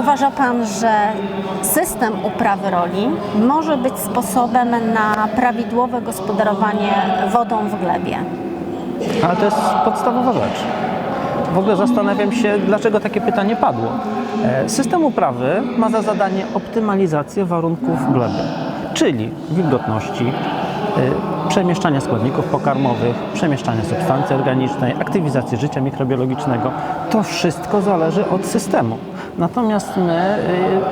uważa Pan, że system uprawy roli może być sposobem na prawidłowe gospodarowanie wodą w glebie? Ale to jest podstawowa rzecz. W ogóle zastanawiam się, dlaczego takie pytanie padło. E, System uprawy ma za zadanie optymalizację warunków gleby, czyli wilgotności, e, przemieszczania składników pokarmowych, przemieszczania substancji organicznej, aktywizacji życia mikrobiologicznego. To wszystko zależy od systemu. Natomiast my e,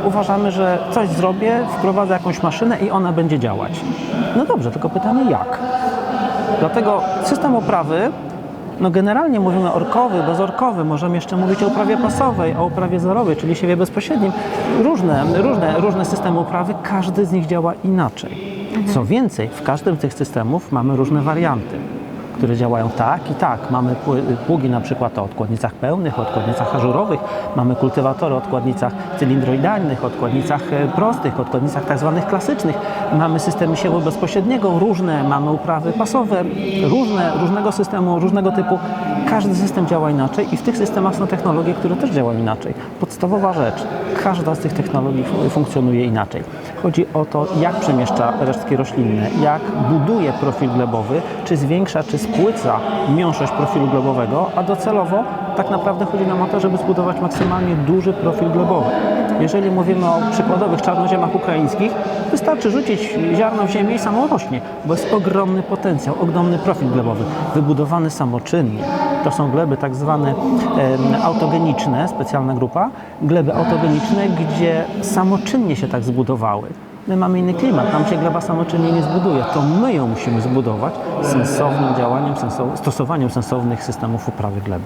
uważamy, że coś zrobię, wprowadzę jakąś maszynę i ona będzie działać. No dobrze, tylko pytanie jak? Dlatego system uprawy, no generalnie mówimy orkowy, bezorkowy, możemy jeszcze mówić o uprawie pasowej, o uprawie zerowej, czyli siewie bezpośrednim. Różne, różne, różne systemy uprawy, każdy z nich działa inaczej. Co więcej, w każdym z tych systemów mamy różne warianty które działają tak i tak. Mamy pługi na przykład o odkładnicach pełnych, odkładnicach ażurowych, mamy kultywatory o odkładnicach cylindroidalnych, odkładnicach e, prostych, odkładnicach tak zwanych klasycznych. Mamy systemy siewu bezpośredniego, różne, mamy uprawy pasowe, różne, różnego systemu, różnego typu. Każdy system działa inaczej i w tych systemach są technologie, które też działają inaczej. Podstawowa rzecz, każda z tych technologii fu- funkcjonuje inaczej. Chodzi o to, jak przemieszcza resztki roślinne, jak buduje profil glebowy, czy zwiększa, czy spłyca miąższość profilu glebowego, a docelowo tak naprawdę chodzi nam o to, żeby zbudować maksymalnie duży profil glebowy. Jeżeli mówimy o przykładowych czarnoziemach ukraińskich, wystarczy rzucić ziarno w ziemię i samo rośnie, bo jest ogromny potencjał, ogromny profil glebowy, wybudowany samoczynnie. To są gleby tak zwane em, autogeniczne, specjalna grupa, gleby autogeniczne, gdzie samoczynnie się tak zbudowały. My mamy inny klimat, tam się gleba samoczynnie nie zbuduje. To my ją musimy zbudować sensownym działaniem, sensow- stosowaniem sensownych systemów uprawy gleby.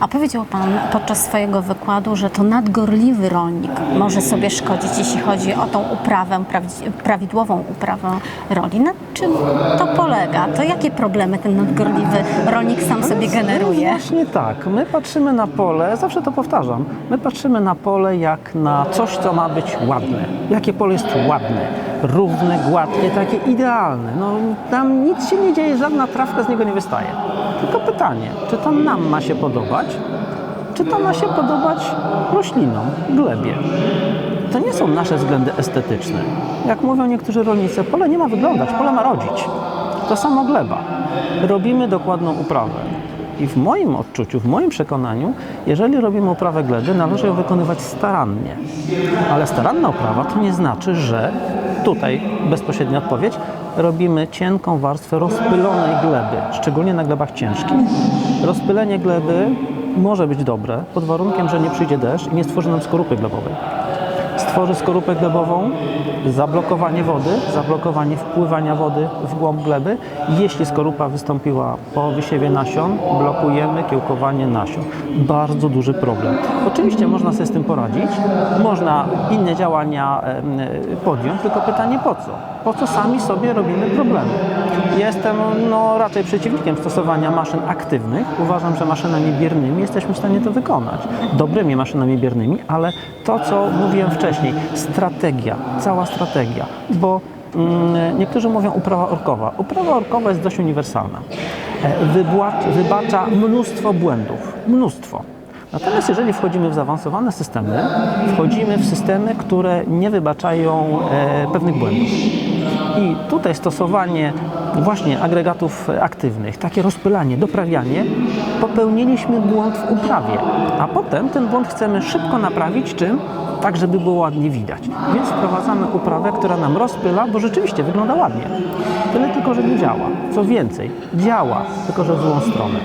A powiedział Pan podczas swojego wykładu, że to nadgorliwy rolnik może sobie szkodzić, jeśli chodzi o tą uprawę, prawi- prawidłową uprawę roli. Na czym to polega? To jakie problemy ten nadgorliwy rolnik sam sobie generuje? No właśnie tak. My patrzymy na pole, zawsze to powtarzam, my patrzymy na pole jak na coś, co ma być ładne. Jakie pole jest ładne, równe, gładkie, takie idealne. No, tam nic się nie dzieje, żadna trawka z niego nie wystaje. Tylko pytanie, czy to nam ma się podobać, czy to ma się podobać roślinom, glebie. To nie są nasze względy estetyczne. Jak mówią niektórzy rolnicy, pole nie ma wyglądać, pole ma rodzić. To samo gleba. Robimy dokładną uprawę. I w moim odczuciu, w moim przekonaniu, jeżeli robimy uprawę gleby, należy ją wykonywać starannie. Ale staranna uprawa to nie znaczy, że tutaj bezpośrednia odpowiedź, robimy cienką warstwę rozpylonej gleby, szczególnie na glebach ciężkich. Rozpylenie gleby może być dobre pod warunkiem, że nie przyjdzie deszcz i nie stworzy nam skorupy glebowej stworzy skorupę glebową, zablokowanie wody, zablokowanie wpływania wody w głąb gleby. Jeśli skorupa wystąpiła po wysiewie nasion, blokujemy kiełkowanie nasion. Bardzo duży problem. Oczywiście można sobie z tym poradzić, można inne działania podjąć, tylko pytanie po co? Po co sami sobie robimy problemy? Jestem no, raczej przeciwnikiem stosowania maszyn aktywnych. Uważam, że maszynami biernymi jesteśmy w stanie to wykonać. Dobrymi maszynami biernymi, ale to, co mówiłem wcześniej, strategia, cała strategia, bo mm, niektórzy mówią uprawa orkowa. Uprawa orkowa jest dość uniwersalna. E, wybacza mnóstwo błędów, mnóstwo. Natomiast jeżeli wchodzimy w zaawansowane systemy, wchodzimy w systemy, które nie wybaczają e, pewnych błędów. I tutaj stosowanie właśnie agregatów aktywnych, takie rozpylanie, doprawianie, popełniliśmy błąd w uprawie, a potem ten błąd chcemy szybko naprawić czym? Tak, żeby było ładnie widać. Więc wprowadzamy uprawę, która nam rozpyla, bo rzeczywiście wygląda ładnie. Tyle tylko, że nie działa. Co więcej, działa, tylko że w złą stronę.